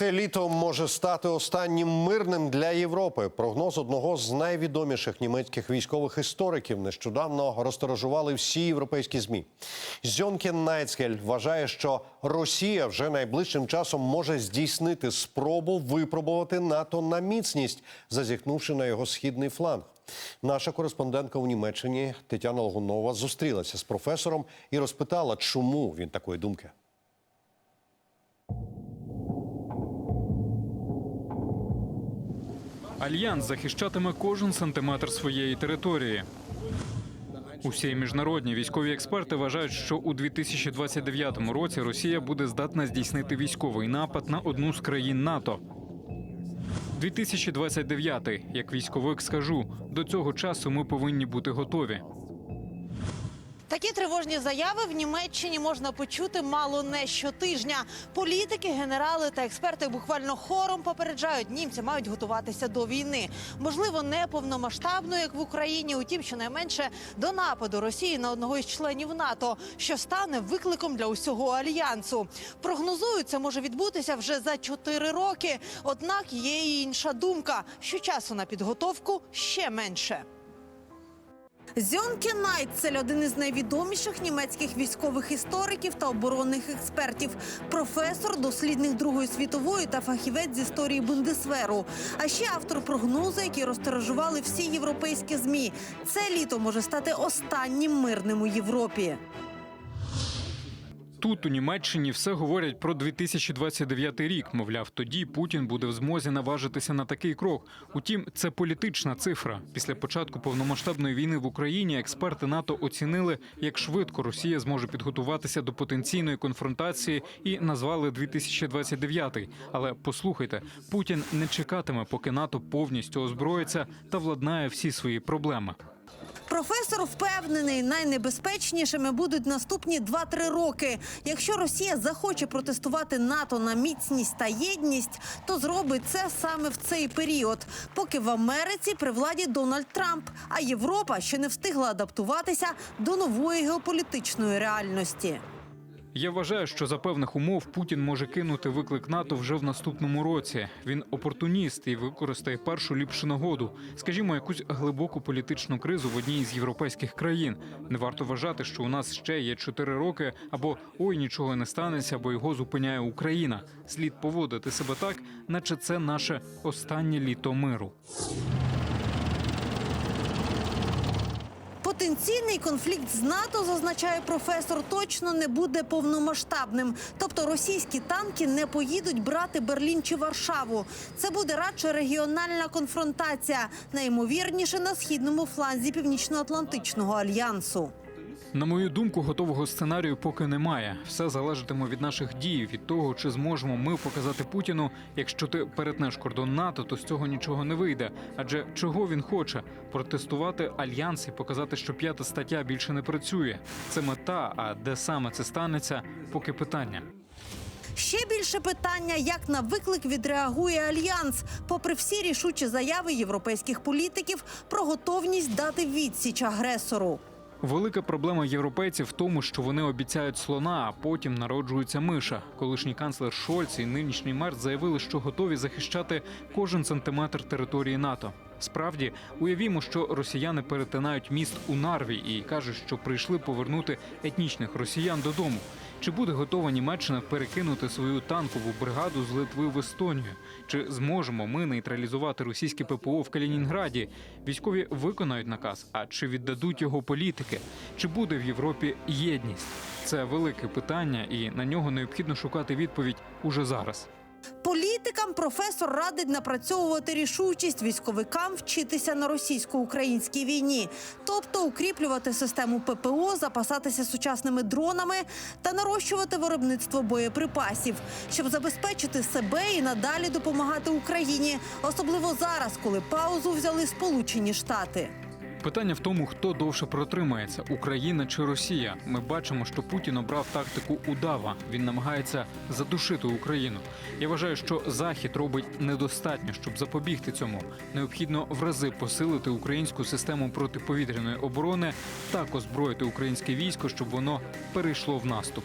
Це літо може стати останнім мирним для Європи. Прогноз одного з найвідоміших німецьких військових істориків нещодавно розторожували всі європейські змі. Зьонкен Найцгель вважає, що Росія вже найближчим часом може здійснити спробу випробувати НАТО на міцність, зазіхнувши на його східний фланг. Наша кореспондентка у Німеччині Тетяна Логунова зустрілася з професором і розпитала, чому він такої думки. Альянс захищатиме кожен сантиметр своєї території. Усі міжнародні військові експерти вважають, що у 2029 році Росія буде здатна здійснити військовий напад на одну з країн НАТО. 2029, як військовик скажу, до цього часу ми повинні бути готові. Такі тривожні заяви в Німеччині можна почути мало не щотижня. Політики, генерали та експерти буквально хором попереджають, німці мають готуватися до війни. Можливо, не повномасштабно, як в Україні, утім, щонайменше до нападу Росії на одного із членів НАТО, що стане викликом для усього альянсу. Прогнозують, це може відбутися вже за чотири роки. Однак є і інша думка, що часу на підготовку ще менше. Зьонке Найтцель – один із найвідоміших німецьких військових істориків та оборонних експертів, професор, дослідник Другої світової та фахівець з історії Бундесверу. А ще автор прогнозу, який розтиражували всі європейські змі. Це літо може стати останнім мирним у Європі. Тут у Німеччині все говорять про 2029 рік. Мовляв, тоді Путін буде в змозі наважитися на такий крок. Утім, це політична цифра. Після початку повномасштабної війни в Україні експерти НАТО оцінили, як швидко Росія зможе підготуватися до потенційної конфронтації і назвали 2029. Але послухайте, Путін не чекатиме, поки НАТО повністю озброїться та владнає всі свої проблеми. Професор впевнений, найнебезпечнішими будуть наступні 2-3 роки. Якщо Росія захоче протестувати НАТО на міцність та єдність, то зробить це саме в цей період, поки в Америці при владі Дональд Трамп, а Європа ще не встигла адаптуватися до нової геополітичної реальності. Я вважаю, що за певних умов Путін може кинути виклик НАТО вже в наступному році. Він опортуніст і використає першу ліпшу нагоду, скажімо, якусь глибоку політичну кризу в одній із європейських країн. Не варто вважати, що у нас ще є чотири роки, або ой нічого не станеться, бо його зупиняє Україна. Слід поводити себе так, наче це наше останнє літо миру. Потенційний конфлікт з НАТО, зазначає професор, точно не буде повномасштабним. Тобто російські танки не поїдуть брати Берлін чи Варшаву. Це буде радше регіональна конфронтація, найімовірніше на східному фланзі Північно-Атлантичного альянсу. На мою думку, готового сценарію поки немає. Все залежатиме від наших дій, від того, чи зможемо ми показати Путіну. Якщо ти перетнеш кордон НАТО, то з цього нічого не вийде. Адже чого він хоче протестувати альянс і показати, що п'ята стаття більше не працює. Це мета. А де саме це станеться, поки питання. Ще більше питання, як на виклик відреагує альянс, попри всі рішучі заяви європейських політиків про готовність дати відсіч агресору. Велика проблема європейців в тому, що вони обіцяють слона, а потім народжується миша. Колишній канцлер Шольц і нинішній мер заявили, що готові захищати кожен сантиметр території НАТО. Справді, уявімо, що росіяни перетинають міст у Нарві і кажуть, що прийшли повернути етнічних росіян додому. Чи буде готова Німеччина перекинути свою танкову бригаду з Литви в Естонію? Чи зможемо ми нейтралізувати російське ППО в Калінінграді? Військові виконають наказ, а чи віддадуть його політики? Чи буде в Європі єдність? Це велике питання, і на нього необхідно шукати відповідь уже зараз. Політикам професор радить напрацьовувати рішучість військовикам вчитися на російсько-українській війні, тобто укріплювати систему ППО, запасатися сучасними дронами та нарощувати виробництво боєприпасів, щоб забезпечити себе і надалі допомагати Україні, особливо зараз, коли паузу взяли Сполучені Штати. Питання в тому, хто довше протримається Україна чи Росія. Ми бачимо, що Путін обрав тактику удава. Він намагається задушити Україну. Я вважаю, що Захід робить недостатньо, щоб запобігти цьому. Необхідно в рази посилити українську систему протиповітряної оборони, так озброїти українське військо, щоб воно перейшло в наступ.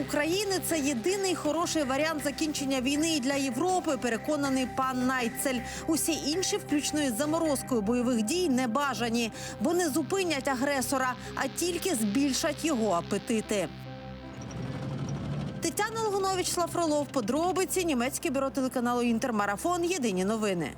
України це єдиний хороший варіант закінчення війни і для Європи. Переконаний пан Найцель. Усі інші, включно із заморозкою бойових дій, не бажані, бо не зупинять агресора, а тільки збільшать його апетити. Тетяна Логунович, Слав Фролов, подробиці німецьке бюро телеканалу Інтермарафон. Єдині новини.